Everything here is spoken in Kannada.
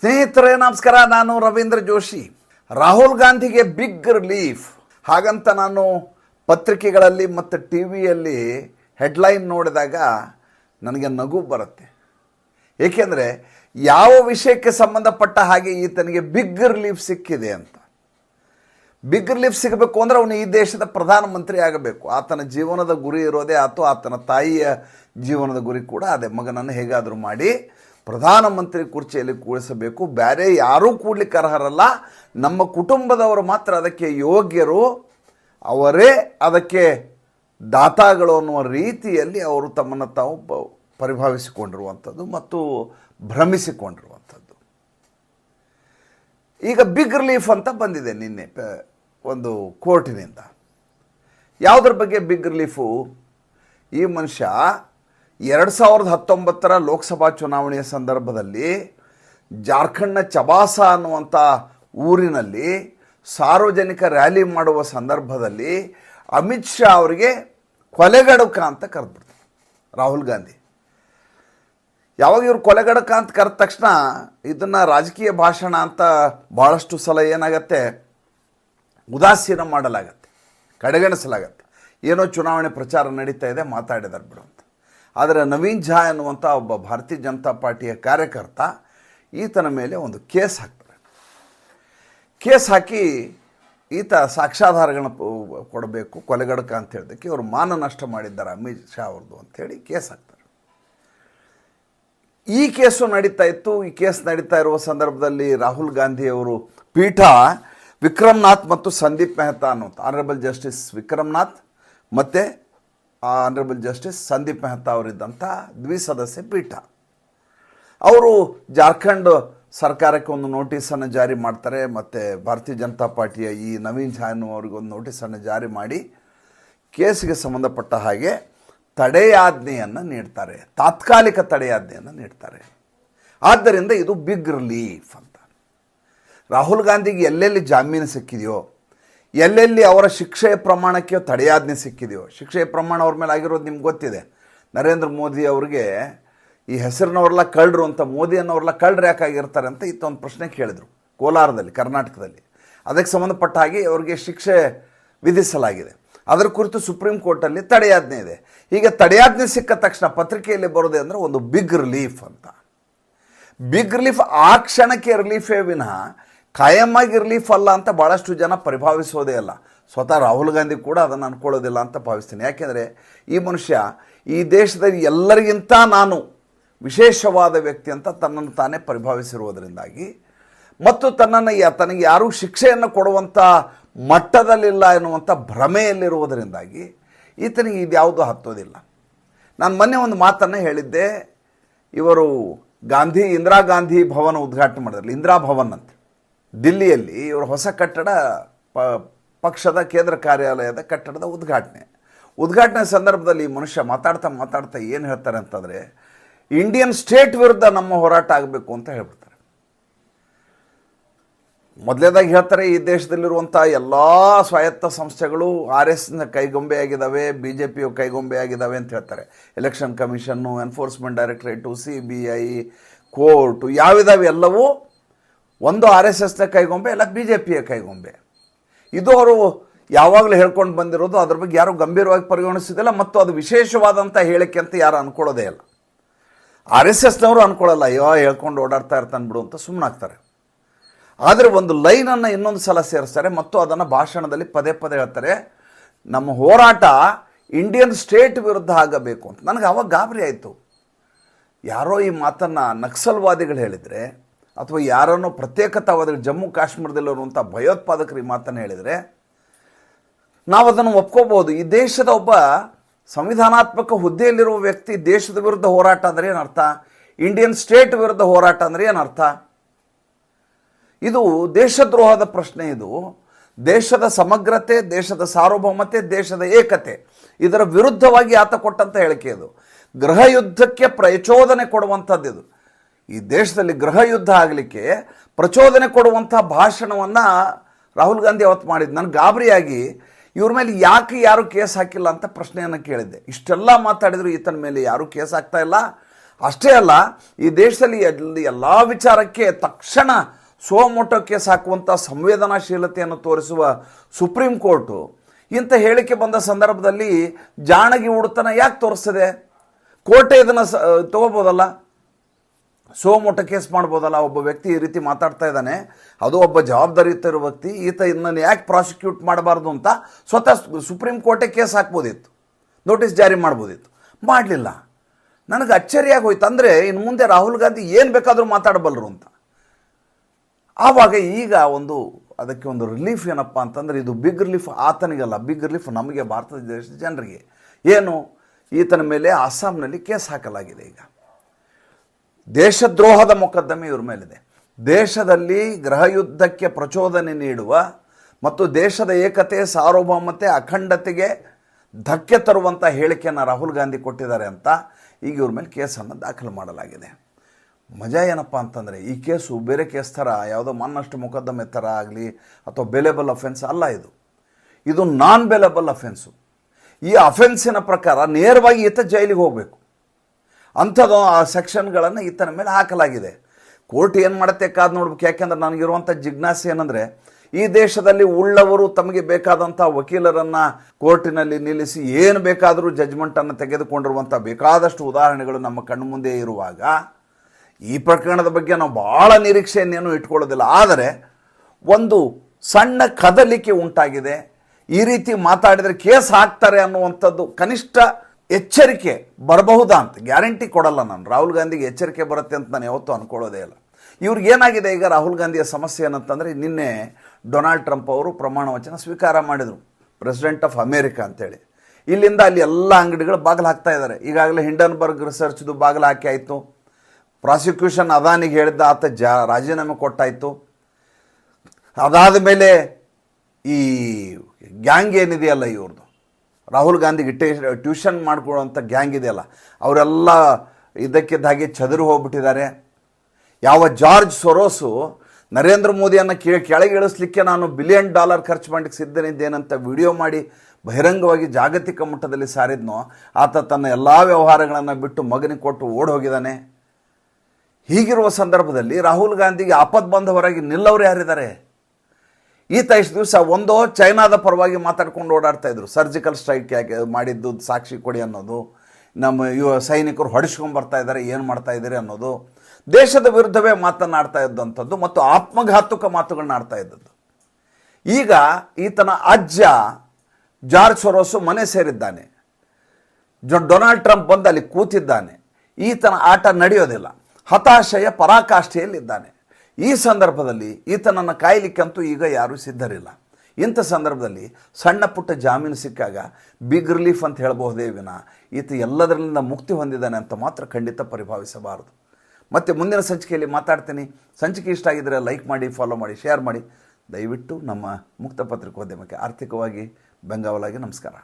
ಸ್ನೇಹಿತರೇ, ನಮಸ್ಕಾರ. ನಾನು ರವೀಂದ್ರ ಜೋಶಿ. ರಾಹುಲ್ ಗಾಂಧಿಗೆ ಬಿಗ್ ರಿಲೀಫ್ ಹಾಗಂತ ನಾನು ಪತ್ರಿಕೆಗಳಲ್ಲಿ ಮತ್ತು ಟಿ ವಿಯಲ್ಲಿ ಹೆಡ್ಲೈನ್ ನೋಡಿದಾಗ ನನಗೆ ನಗು ಬರುತ್ತೆ. ಏಕೆಂದರೆ ಯಾವ ವಿಷಯಕ್ಕೆ ಸಂಬಂಧಪಟ್ಟ ಹಾಗೆ ಈತನಿಗೆ ಬಿಗ್ ರಿಲೀಫ್ ಸಿಕ್ಕಿದೆ ಅಂತ. ಬಿಗ್ ರಿಲೀಫ್ ಸಿಗಬೇಕು ಅಂದರೆ ಅವನು ಈ ದೇಶದ ಪ್ರಧಾನಮಂತ್ರಿ ಆಗಬೇಕು. ಆತನ ಜೀವನದ ಗುರಿ ಇರೋದೇ ಆತು, ಆತನ ತಾಯಿಯ ಜೀವನದ ಗುರಿ ಕೂಡ ಅದೇ. ಮಗನನ್ನು ಹೇಗಾದರೂ ಮಾಡಿ ಪ್ರಧಾನಮಂತ್ರಿ ಕುರ್ಚಿಯಲ್ಲಿ ಕೂಡಿಸಬೇಕು ಬೇರೆ ಯಾರೂ ಕೂಡ್ಲಿಕ್ಕೆ ಅರ್ಹರಲ್ಲ. ನಮ್ಮ ಕುಟುಂಬದವರು ಮಾತ್ರ ಅದಕ್ಕೆ ಯೋಗ್ಯರು. ಅವರೇ ಅದಕ್ಕೆ ದಾತಾಗಳು ಅನ್ನುವ ರೀತಿಯಲ್ಲಿ ಅವರು ತಮ್ಮನ್ನು ತಾವು ಪರಿಭಾವಿಸಿಕೊಂಡಿರುವಂಥದ್ದು ಮತ್ತು ಭ್ರಮಿಸಿಕೊಂಡಿರುವಂಥದ್ದು. ಈಗ ಬಿಗ್ ರಿಲೀಫ್ ಅಂತ ಬಂದಿದೆ ನಿನ್ನೆ. ಒಂದು ಕೋರ್ಟಿನಿಂದ. ಯಾವುದ್ರ ಬಗ್ಗೆ ಬಿಗ್ ರಿಲೀಫು ಈ ಮನುಷ್ಯ ಎರಡು ಸಾವಿರದ ಹತ್ತೊಂಬತ್ತರ ಲೋಕಸಭಾ ಚುನಾವಣೆಯ ಸಂದರ್ಭದಲ್ಲಿ ಜಾರ್ಖಂಡ್ನ ಚಬಾಸ ಅನ್ನುವಂಥ ಊರಿನಲ್ಲಿ ಸಾರ್ವಜನಿಕ ರ್ಯಾಲಿ ಮಾಡುವ ಸಂದರ್ಭದಲ್ಲಿ ಅಮಿತ್ ಶಾ ಅವರಿಗೆ ಕೊಲೆಗಡಕ ಅಂತ ಕರೆದ್ಬಿಡ್ತಾರೆ ರಾಹುಲ್ ಗಾಂಧಿ. ಯಾವಾಗ ಇವರು ಕೊಲೆಗಡಕ ಅಂತ ಕರೆದ ತಕ್ಷಣ ಇದನ್ನು ರಾಜಕೀಯ ಭಾಷಣ ಅಂತ ಭಾಳಷ್ಟು ಸಲ ಏನಾಗತ್ತೆ? ಉದಾಸೀನ ಮಾಡಲಾಗತ್ತೆ, ಕಡೆಗಣಿಸಲಾಗತ್ತೆ. ಏನೋ ಚುನಾವಣೆ ಪ್ರಚಾರ ನಡೀತಾ ಇದೆ, ಮಾತಾಡಿದಾರೆ ಬಿಡು ಅಂತ. ಆದರೆ ನವೀನ್ ಝಾ ಎನ್ನುವಂಥ ಒಬ್ಬ ಭಾರತೀಯ ಜನತಾ ಪಾರ್ಟಿಯ ಕಾರ್ಯಕರ್ತ ಈತನ ಮೇಲೆ ಒಂದು ಕೇಸ್ ಹಾಕ್ತಾರೆ. ಕೇಸ್ ಹಾಕಿ ಈತ ಸಾಕ್ಷ್ಯಾಧಾರಗಳನ್ನ ಕೊಡಬೇಕು, ಕೊಲೆಗಡಕ ಅಂತ ಹೇಳಿದಕ್ಕೆ ಇವರು ಮಾನ ನಷ್ಟ ಮಾಡಿದ್ದಾರೆ ಅಮಿತ್ ಶಾ ಅವ್ರದ್ದು ಅಂಥೇಳಿ ಕೇಸ್ ಹಾಕ್ತಾರೆ. ಈ ಕೇಸು ನಡೀತಾ ಇತ್ತು, ಈ ಕೇಸ್ ನಡೀತಾ ಇರುವ ಸಂದರ್ಭದಲ್ಲಿ ರಾಹುಲ್ ಗಾಂಧಿ ಅವರು ಪೀಠ ವಿಕ್ರಮ್ನಾಥ್ ಮತ್ತು ಸಂದೀಪ್ ಮೆಹ್ತಾ ಅನ್ನೋದು ಆನರಬಲ್ ಜಸ್ಟಿಸ್ ವಿಕ್ರಮ್ನಾಥ್ ಮತ್ತು ಆನರಬಲ್ ಜಸ್ಟಿಸ್ ಸಂದೀಪ್ ಮೆಹ್ತಾ ಅವರಿದ್ದಂಥ ದ್ವಿಸದಸ್ಯ ಪೀಠ. ಅವರು ಜಾರ್ಖಂಡ್ ಸರ್ಕಾರಕ್ಕೆ ಒಂದು ನೋಟಿಸನ್ನು ಜಾರಿ ಮಾಡ್ತಾರೆ, ಮತ್ತು ಭಾರತೀಯ ಜನತಾ ಪಾರ್ಟಿಯ ಈ ನವೀನ್ ಝಾ ಅವ್ರಿಗೊಂದು ನೋಟಿಸನ್ನು ಜಾರಿ ಮಾಡಿ ಕೇಸಿಗೆ ಸಂಬಂಧಪಟ್ಟ ಹಾಗೆ ತಡೆಯಾಜ್ಞೆಯನ್ನು ನೀಡ್ತಾರೆ, ತಾತ್ಕಾಲಿಕ ತಡೆಯಾಜ್ಞೆಯನ್ನು ನೀಡ್ತಾರೆ. ಆದ್ದರಿಂದ ಇದು ಬಿಗ್ ರಿಲೀಫ್ ರಾಹುಲ್ ಗಾಂಧಿಗೆ ಎಲ್ಲೆಲ್ಲಿ ಜಾಮೀನು ಸಿಕ್ಕಿದೆಯೋ, ಎಲ್ಲೆಲ್ಲಿ ಅವರ ಶಿಕ್ಷೆಯ ಪ್ರಮಾಣಕ್ಕೆ ತಡೆಯಾಜ್ಞೆ ಸಿಕ್ಕಿದೆಯೋ ಶಿಕ್ಷೆಯ ಪ್ರಮಾಣ ಅವ್ರ ಮೇಲೆ ಆಗಿರೋದು ನಿಮ್ಗೆ ಗೊತ್ತಿದೆ. ನರೇಂದ್ರ ಮೋದಿ ಅವರಿಗೆ ಈ ಹೆಸರಿನವ್ರಲ್ಲ ಕಳ್ಳರು ಅಂತ ಮೋದಿ ಕಳ್ಳರು ಯಾಕಾಗಿರ್ತಾರೆ ಅಂತ ಇತ್ತೊಂದು ಪ್ರಶ್ನೆ ಕೇಳಿದರು ಕೋಲಾರದಲ್ಲಿ, ಕರ್ನಾಟಕದಲ್ಲಿ. ಅದಕ್ಕೆ ಸಂಬಂಧಪಟ್ಟ ಹಾಗೆ ಅವರಿಗೆ ಶಿಕ್ಷೆ ವಿಧಿಸಲಾಗಿದೆ. ಅದರ ಕುರಿತು ಸುಪ್ರೀಂ ಕೋರ್ಟಲ್ಲಿ ತಡೆಯಾಜ್ಞೆ ಇದೆ. ಹೀಗೆ ತಡೆಯಾಜ್ಞೆ ಸಿಕ್ಕ ತಕ್ಷಣ ಪತ್ರಿಕೆಯಲ್ಲಿ ಬರೋದೇ ಅಂದರೆ ಒಂದು ಬಿಗ್ ರಿಲೀಫ್ ಅಂತ. ಬಿಗ್ ರಿಲೀಫ್ ಆ ಕ್ಷಣಕ್ಕೆ ರಿಲೀಫೇ ವಿನಃ ಕಾಯಮಾಗಿ ರಿಲೀಫ್ ಅಲ್ಲ ಅಂತ ಭಾಳಷ್ಟು ಜನ ಪರಿಭಾವಿಸೋದೇ ಅಲ್ಲ. ಸ್ವತಃ ರಾಹುಲ್ ಗಾಂಧಿ ಕೂಡ ಅದನ್ನು ಅನ್ಕೊಳ್ಳೋದಿಲ್ಲ ಅಂತ ಭಾವಿಸ್ತೀನಿ. ಯಾಕೆಂದರೆ ಈ ಮನುಷ್ಯ ಈ ದೇಶದಲ್ಲಿ ಎಲ್ಲರಿಗಿಂತ ನಾನು ವಿಶೇಷವಾದ ವ್ಯಕ್ತಿ ಅಂತ ತನ್ನನ್ನು ತಾನೇ ಪರಿಭಾವಿಸಿರುವುದರಿಂದಾಗಿ ಮತ್ತು ತನ್ನನ್ನು ತನಗೆ ಯಾರೂ ಶಿಕ್ಷೆಯನ್ನು ಕೊಡುವಂಥ ಮಟ್ಟದಲ್ಲಿಲ್ಲ ಎನ್ನುವಂಥ ಭ್ರಮೆಯಲ್ಲಿರುವುದರಿಂದಾಗಿ ಈತನಿಗೆ ಇದ್ಯಾವುದೂ ಹತ್ತೋದಿಲ್ಲ. ನಾನು ಮೊನ್ನೆ ಒಂದು ಮಾತನ್ನು ಹೇಳಿದ್ದೆ. ಇವರು ಗಾಂಧಿ, ಇಂದಿರಾ ಗಾಂಧಿ ಭವನ ಉದ್ಘಾಟನೆ ಮಾಡಿದ್ರಲ್ಲ, ಇಂದಿರಾ ಭವನ್ ಅಂತ. ದಿಲ್ಲಿಯಲ್ಲಿ ಇವರು ಹೊಸ ಕಟ್ಟಡ ಪ, ಪಕ್ಷದ ಕೇಂದ್ರ ಕಾರ್ಯಾಲಯದ ಕಟ್ಟಡದ ಉದ್ಘಾಟನೆ. ಉದ್ಘಾಟನೆ ಸಂದರ್ಭದಲ್ಲಿ ಈ ಮನುಷ್ಯ ಮಾತಾಡ್ತಾ ಮಾತಾಡ್ತಾ ಏನು ಹೇಳ್ತಾರೆ ಅಂತಂದರೆ, ಇಂಡಿಯನ್ ಸ್ಟೇಟ್ ವಿರುದ್ಧ ನಮ್ಮ ಹೋರಾಟ ಆಗಬೇಕು ಅಂತ ಹೇಳ್ಬಿಡ್ತಾರೆ. ಮೊದಲೇದಾಗಿ ಹೇಳ್ತಾರೆ, ಈ ದೇಶದಲ್ಲಿರುವಂಥ ಎಲ್ಲ ಸ್ವಾಯತ್ತ ಸಂಸ್ಥೆಗಳು ಆರ್ ಎಸ್ನ ಕೈಗೊಂಬೆಯಾಗಿದ್ದಾವೆ, ಬಿ ಜೆ ಪಿಯು ಕೈಗೊಂಬೆಯಾಗಿದ್ದಾವೆ ಅಂತ ಹೇಳ್ತಾರೆ. Election commission, enforcement directorate, C B I, court, ಯಾವಿದಾವೆ ಎಲ್ಲವೂ ಒಂದು ಆರ್ ಎಸ್ ಎಸ್ನ ಕೈಗೊಂಬೆ ಇಲ್ಲ ಬಿ ಜೆ ಪಿಯ ಕೈಗೊಂಬೆ. ಇದು ಅವರು ಯಾವಾಗಲೂ ಹೇಳ್ಕೊಂಡು ಬಂದಿರೋದು, ಅದ್ರ ಬಗ್ಗೆ ಯಾರೂ ಗಂಭೀರವಾಗಿ ಪರಿಗಣಿಸೋದಿಲ್ಲ ಮತ್ತು ಅದು ವಿಶೇಷವಾದಂಥ ಹೇಳಿಕೆ ಅಂತ ಯಾರು ಅನ್ಕೊಳ್ಳೋದೇ ಇಲ್ಲ. ಆರ್ ಎಸ್ ಎಸ್ನವರು ಅನ್ಕೊಳ್ಳಲ್ಲ, ಅಯ್ಯೋ, ಹೇಳ್ಕೊಂಡು ಓಡಾಡ್ತಾ ಇರ್ತಾನೆ ಬಿಡು ಅಂತ ಸುಮ್ಮನಾಗ್ತಾರೆ ಆದರೆ ಒಂದು ಲೈನನ್ನು ಇನ್ನೊಂದು ಸಲ ಸೇರಿಸ್ತಾರೆ, ಮತ್ತು ಅದನ್ನು ಭಾಷಣದಲ್ಲಿ ಪದೇ ಪದೇ ಹೇಳ್ತಾರೆ, ನಮ್ಮ ಹೋರಾಟ ಇಂಡಿಯನ್ ಸ್ಟೇಟ್ ವಿರುದ್ಧ ಆಗಬೇಕು ಅಂತ. ನನಗೆ ಅವಾಗ ಗಾಬರಿ ಆಯಿತು. ಯಾರೋ ಈ ಮಾತನ್ನು ನಕ್ಸಲ್ವಾದಿಗಳು ಹೇಳಿದರೆ ಅಥವಾ ಯಾರನ್ನೋ ಪ್ರತ್ಯೇಕತಾವಾದರೆ ಜಮ್ಮು ಕಾಶ್ಮೀರದಲ್ಲಿರುವಂಥ ಭಯೋತ್ಪಾದಕರು ಈ ಮಾತನ್ನು ಹೇಳಿದರೆ ನಾವು ಅದನ್ನು ಒಪ್ಕೋಬಹುದು. ಈ ದೇಶದ ಒಬ್ಬ ಸಂವಿಧಾನಾತ್ಮಕ ಹುದ್ದೆಯಲ್ಲಿರುವ ವ್ಯಕ್ತಿ ದೇಶದ ವಿರುದ್ಧ ಹೋರಾಟ ಅಂದರೆ ಏನರ್ಥ? ಇಂಡಿಯನ್ ಸ್ಟೇಟ್ ವಿರುದ್ಧ ಹೋರಾಟ ಅಂದರೆ ಏನರ್ಥ? ಇದು ದೇಶದ್ರೋಹದ ಪ್ರಶ್ನೆ ಇದು. ದೇಶದ ಸಮಗ್ರತೆ, ದೇಶದ ಸಾರ್ವಭೌಮತೆ, ದೇಶದ ಏಕತೆ, ಇದರ ವಿರುದ್ಧವಾಗಿ ಆತ ಕೊಟ್ಟಂಥ ಹೇಳಿಕೆ ಇದು. ಗೃಹ ಯುದ್ಧಕ್ಕೆ ಪ್ರಚೋದನೆ ಕೊಡುವಂಥದ್ದು ಇದು ಈ ದೇಶದಲ್ಲಿ ಗೃಹ ಯುದ್ಧ ಆಗಲಿಕ್ಕೆ ಪ್ರಚೋದನೆ ಕೊಡುವಂಥ ಭಾಷಣವನ್ನು ರಾಹುಲ್ ಗಾಂಧಿ ಅವತ್ತು ಮಾಡಿದ್ದು. ನಾನು ಗಾಬರಿಯಾಗಿ ಇವ್ರ ಮೇಲೆ ಯಾಕೆ ಯಾರೂ ಕೇಸ್ ಹಾಕಿಲ್ಲ ಅಂತ ಪ್ರಶ್ನೆಯನ್ನು ಕೇಳಿದ್ದೆ. ಇಷ್ಟೆಲ್ಲ ಮಾತಾಡಿದರೂ ಈತನ ಮೇಲೆ ಯಾರೂ ಕೇಸ್ ಹಾಕ್ತಾ ಇಲ್ಲ. ಅಷ್ಟೇ ಅಲ್ಲ, ಈ ದೇಶದಲ್ಲಿ ಎಲ್ಲಿ ಎಲ್ಲ ವಿಚಾರಕ್ಕೆ ತಕ್ಷಣ ಸೋಮೋಟೋ ಕೇಸ್ ಹಾಕುವಂಥ ಸಂವೇದನಾಶೀಲತೆಯನ್ನು ತೋರಿಸುವ ಸುಪ್ರೀಂ ಕೋರ್ಟು ಇಂಥ ಹೇಳಿಕೆ ಬಂದ ಸಂದರ್ಭದಲ್ಲಿ ಜಾಣಗಿ ಉಡುತನ ಯಾಕೆ ತೋರಿಸ್ತದೆ? ಕೋರ್ಟೇ ಇದನ್ನು ಸ ತಗೋಬೋದಲ್ಲ? ಸೋಮೋಟ ಕೇಸ್ ಮಾಡ್ಬೋದಲ್ಲ, ಒಬ್ಬ ವ್ಯಕ್ತಿ ಈ ರೀತಿ ಮಾತಾಡ್ತಾ ಇದ್ದಾನೆ, ಅದು ಒಬ್ಬ ಜವಾಬ್ದಾರಿಯುತ ಇರೋ ವ್ಯಕ್ತಿ, ಈತ ಇನ್ನನ್ನು ಯಾಕೆ ಪ್ರಾಸಿಕ್ಯೂಟ್ ಮಾಡಬಾರ್ದು ಅಂತ ಸ್ವತಃ ಸುಪ್ರೀಂ ಕೋರ್ಟೇ ಕೇಸ್ ಹಾಕ್ಬೋದಿತ್ತು, ನೋಟಿಸ್ ಜಾರಿ ಮಾಡ್ಬೋದಿತ್ತು. ಮಾಡಲಿಲ್ಲ. ನನಗೆ ಅಚ್ಚರಿಯಾಗಿ ಹೋಯ್ತು ಅಂದರೆ ಇನ್ನು ಮುಂದೆ ರಾಹುಲ್ ಗಾಂಧಿ ಏನು ಬೇಕಾದರೂ ಮಾತಾಡಬಲ್ಲರು ಅಂತ. ಆವಾಗ ಈಗ ಒಂದು, ಅದಕ್ಕೆ ಒಂದು ರಿಲೀಫ್ ಏನಪ್ಪ ಅಂತಂದರೆ, ಇದು ಬಿಗ್ ರಿಲೀಫ್ ಆತನಿಗಲ್ಲ. ಬಿಗ್ ರಿಲೀಫ್ ನಮಗೆ ಭಾರತ ದೇಶದ ಜನರಿಗೆ. ಏನು? ಈತನ ಮೇಲೆ ಅಸ್ಸಾಂನಲ್ಲಿ ಕೇಸ್ ಹಾಕಲಾಗಿದೆ ಈಗ. ದೇಶದ್ರೋಹದ ಮೊಕದ್ದಮೆ ಇವ್ರ ಮೇಲಿದೆ. ದೇಶದಲ್ಲಿ ಗೃಹ ಯುದ್ಧಕ್ಕೆ ಪ್ರಚೋದನೆ ನೀಡುವ ಮತ್ತು ದೇಶದ ಏಕತೆ, ಸಾರ್ವಭೌಮತೆ, ಅಖಂಡತೆಗೆ ಧಕ್ಕೆ ತರುವಂಥ ಹೇಳಿಕೆಯನ್ನು ರಾಹುಲ್ ಗಾಂಧಿ ಕೊಟ್ಟಿದ್ದಾರೆ ಅಂತ ಈಗ ಇವ್ರ ಮೇಲೆ ಕೇಸನ್ನು ದಾಖಲು ಮಾಡಲಾಗಿದೆ. ಮಜಾ ಏನಪ್ಪ ಅಂತಂದರೆ ಈ ಕೇಸು ಬೇರೆ ಕೇಸ್ ಥರ, ಯಾವುದೋ ಮನ್ನಷ್ಟು ಮೊಕದ್ದಮೆ ಥರ ಆಗಲಿ ಅಥವಾ ಬೆಲೆಬಲ್ ಅಫೆನ್ಸ್ ಅಲ್ಲ ಇದು. ಇದು ನಾನ್ ಬೆಲೆಬಲ್ ಅಫೆನ್ಸು ಈ ಅಫೆನ್ಸಿನ ಪ್ರಕಾರ ನೇರವಾಗಿ ಈತ ಜೈಲಿಗೆ ಹೋಗಬೇಕು. ಅಂಥದ್ದು ಆ ಸೆಕ್ಷನ್ಗಳನ್ನು ಈತನ ಮೇಲೆ ಹಾಕಲಾಗಿದೆ. ಕೋರ್ಟ್ ಏನು ಮಾಡುತ್ತೆ ಕಾದು ನೋಡ್ಬೇಕು. ಯಾಕೆಂದ್ರೆ ನನಗಿರುವಂಥ ಜಿಜ್ಞಾಸೆ ಏನಂದರೆ, ಈ ದೇಶದಲ್ಲಿ ಉಳ್ಳವರು ತಮಗೆ ಬೇಕಾದಂಥ ವಕೀಲರನ್ನು ಕೋರ್ಟಿನಲ್ಲಿ ನಿಲ್ಲಿಸಿ ಏನು ಬೇಕಾದರೂ ಜಜ್ಮೆಂಟನ್ನು ತೆಗೆದುಕೊಂಡಿರುವಂಥ ಬೇಕಾದಷ್ಟು ಉದಾಹರಣೆಗಳು ನಮ್ಮ ಕಣ್ಣು ಮುಂದೆ ಇರುವಾಗ, ಈ ಪ್ರಕರಣದ ಬಗ್ಗೆ ನಾವು ಭಾಳ ನಿರೀಕ್ಷೆಯನ್ನೇನು ಇಟ್ಕೊಳ್ಳೋದಿಲ್ಲ. ಆದರೆ ಒಂದು ಸಣ್ಣ ಕದಲಿಕೆ ಉಂಟಾಗಿದೆ. ಈ ರೀತಿ ಮಾತಾಡಿದರೆ ಕೇಸ್ ಹಾಕ್ತಾರೆ ಅನ್ನುವಂಥದ್ದು ಕನಿಷ್ಠ ಎಚ್ಚರಿಕೆ ಬರಬಹುದಾ ಅಂತ ಗ್ಯಾರಂಟಿ ಕೊಡಲ್ಲ ನಾನು. ರಾಹುಲ್ ಗಾಂಧಿಗೆ ಎಚ್ಚರಿಕೆ ಬರುತ್ತೆ ಅಂತ ನಾನು ಯಾವತ್ತೂ ಅನ್ಕೊಳ್ಳೋದೇ ಇಲ್ಲ. ಇವ್ರಿಗೆ ಏನಾಗಿದೆ ಈಗ ರಾಹುಲ್ ಗಾಂಧಿಯ ಸಮಸ್ಯೆ ಏನಂತಂದರೆ ನಿನ್ನೆ ಡೊನಾಲ್ಡ್ ಟ್ರಂಪ್ ಅವರು ಪ್ರಮಾಣ ವಚನ ಸ್ವೀಕಾರ ಮಾಡಿದರು. ಪ್ರೆಸಿಡೆಂಟ್ ಆಫ್ ಅಮೇರಿಕಾ ಅಂತೇಳಿ. ಇಲ್ಲಿಂದ ಅಲ್ಲಿ ಎಲ್ಲ ಅಂಗಡಿಗಳು ಬಾಗಿಲು ಹಾಕ್ತಾ ಇದ್ದಾರೆ. ಈಗಾಗಲೇ ಹಿಂಡನ್ಬರ್ಗ್ ರಿಸರ್ಚ್ದು ಬಾಗಿಲು ಹಾಕಿ ಆಯಿತು. ಪ್ರಾಸಿಕ್ಯೂಷನ್ ಅದಾನಿಗೆ ಹೇಳಿದ್ದ ಆತ ಜಾ ರಾಜೀನಾಮೆ ಕೊಟ್ಟಾಯಿತು. ಅದಾದ ಮೇಲೆ ಈ ಗ್ಯಾಂಗ್ ಏನಿದೆಯಲ್ಲ ಇವ್ರದ್ದು ರಾಹುಲ್ ಗಾಂಧಿಗೆ ಟೇ ಟ್ಯೂಷನ್ ಮಾಡ್ಕೊಳ್ಳೋಂಥ ಗ್ಯಾಂಗ್ ಇದೆಯಲ್ಲ, ಅವರೆಲ್ಲ ಇದಕ್ಕಿದ್ದಾಗೆ ಚದುರು ಹೋಗ್ಬಿಟ್ಟಿದ್ದಾರೆ. ಯಾವ ಜಾರ್ಜ್ ಸೊರೋಸು ನರೇಂದ್ರ ಮೋದಿಯನ್ನು ಕೇ, ಕೆಳಗೆ ಇಳಿಸ್ಲಿಕ್ಕೆ ನಾನು ಬಿಲಿಯನ್ ಡಾಲರ್ ಖರ್ಚು ಮಾಡಲಿಕ್ಕೆ ಸಿದ್ಧನಿದ್ದೇನಂತ ವಿಡಿಯೋ ಮಾಡಿ ಬಹಿರಂಗವಾಗಿ ಜಾಗತಿಕ ಮಟ್ಟದಲ್ಲಿ ಸಾರಿದ್ನೋ, ಆತ ತನ್ನ ಎಲ್ಲ ವ್ಯವಹಾರಗಳನ್ನು ಬಿಟ್ಟು ಮಗನಿಗೆ ಕೊಟ್ಟು ಓಡ್ ಹೋಗಿದ್ದಾನೆ ಹೀಗಿರುವ ಸಂದರ್ಭದಲ್ಲಿ ರಾಹುಲ್ ಗಾಂಧಿಗೆ ಆಪದ್ ಹೊರಗೆ ನಿಲ್ಲವರು ಯಾರಿದ್ದಾರೆ? ಈತ ಇಷ್ಟು ದಿವಸ ಒಂದೋ ಚೈನಾದ ಪರವಾಗಿ ಮಾತಾಡ್ಕೊಂಡು ಓಡಾಡ್ತಾ ಇದ್ರು. ಸರ್ಜಿಕಲ್ ಸ್ಟ್ರೈಕ್ ಯಾಕೆ ಮಾಡಿದ್ದು, ಸಾಕ್ಷಿ ಕೊಡಿ ಅನ್ನೋದು, ನಮ್ಮ ಯುವ ಸೈನಿಕರು ಹೊಡಿಸ್ಕೊಂಡ್ ಬರ್ತಾ ಇದ್ದಾರೆ ಏನು ಮಾಡ್ತಾ ಇದ್ದೀರಿ ಅನ್ನೋದು, ದೇಶದ ವಿರುದ್ಧವೇ ಮಾತನಾಡ್ತಾ ಇದ್ದಂಥದ್ದು ಮತ್ತು ಆತ್ಮಘಾತುಕ ಮಾತುಗಳನ್ನ ಆಡ್ತಾ ಇದ್ದದ್ದು. ಈಗ ಈತನ ಅಜ್ಜ ಜಾರ್ಜ್ ಸೊರೋಸು ಮನೆ ಸೇರಿದ್ದಾನೆ. ಜೊ ಡೊನಾಲ್ಡ್ ಟ್ರಂಪ್ ಬಂದು ಅಲ್ಲಿ ಕೂತಿದ್ದಾನೆ. ಈತನ ಆಟ ನಡೆಯೋದಿಲ್ಲ. ಹತಾಶೆಯ ಪರಾಕಾಷ್ಠೆಯಲ್ಲಿದ್ದಾನೆ. ಈ ಸಂದರ್ಭದಲ್ಲಿ ಈತನನ್ನು ಕಾಯಲಿಕ್ಕಂತೂ ಈಗ ಯಾರೂ ಸಿದ್ಧರಿಲ್ಲ. ಇಂಥ ಸಂದರ್ಭದಲ್ಲಿ ಸಣ್ಣ ಪುಟ್ಟ ಜಾಮೀನು ಸಿಕ್ಕಾಗ ಬಿಗ್ ರಿಲೀಫ್ ಅಂತ ಹೇಳಬಹುದೇ ವಿನ ಈತ ಎಲ್ಲದರಿಂದ ಮುಕ್ತಿ ಹೊಂದಿದ್ದಾನೆ ಅಂತ ಮಾತ್ರ ಖಂಡಿತ ಪರಿಭಾವಿಸಬಾರದು. ಮತ್ತು ಮುಂದಿನ ಸಂಚಿಕೆಯಲ್ಲಿ ಮಾತಾಡ್ತೀನಿ. ಸಂಚಿಕೆ ಇಷ್ಟ ಆಗಿದ್ದರೆ ಲೈಕ್ ಮಾಡಿ ಫಾಲೋ ಮಾಡಿ ಶೇರ್ ಮಾಡಿ. ದಯವಿಟ್ಟು ನಮ್ಮ ಮುಕ್ತ ಪತ್ರಿಕೋದ್ಯಮಕ್ಕೆ ಆರ್ಥಿಕವಾಗಿ ಬೆಂಗಾವಲಾಗಿ ನಮಸ್ಕಾರ.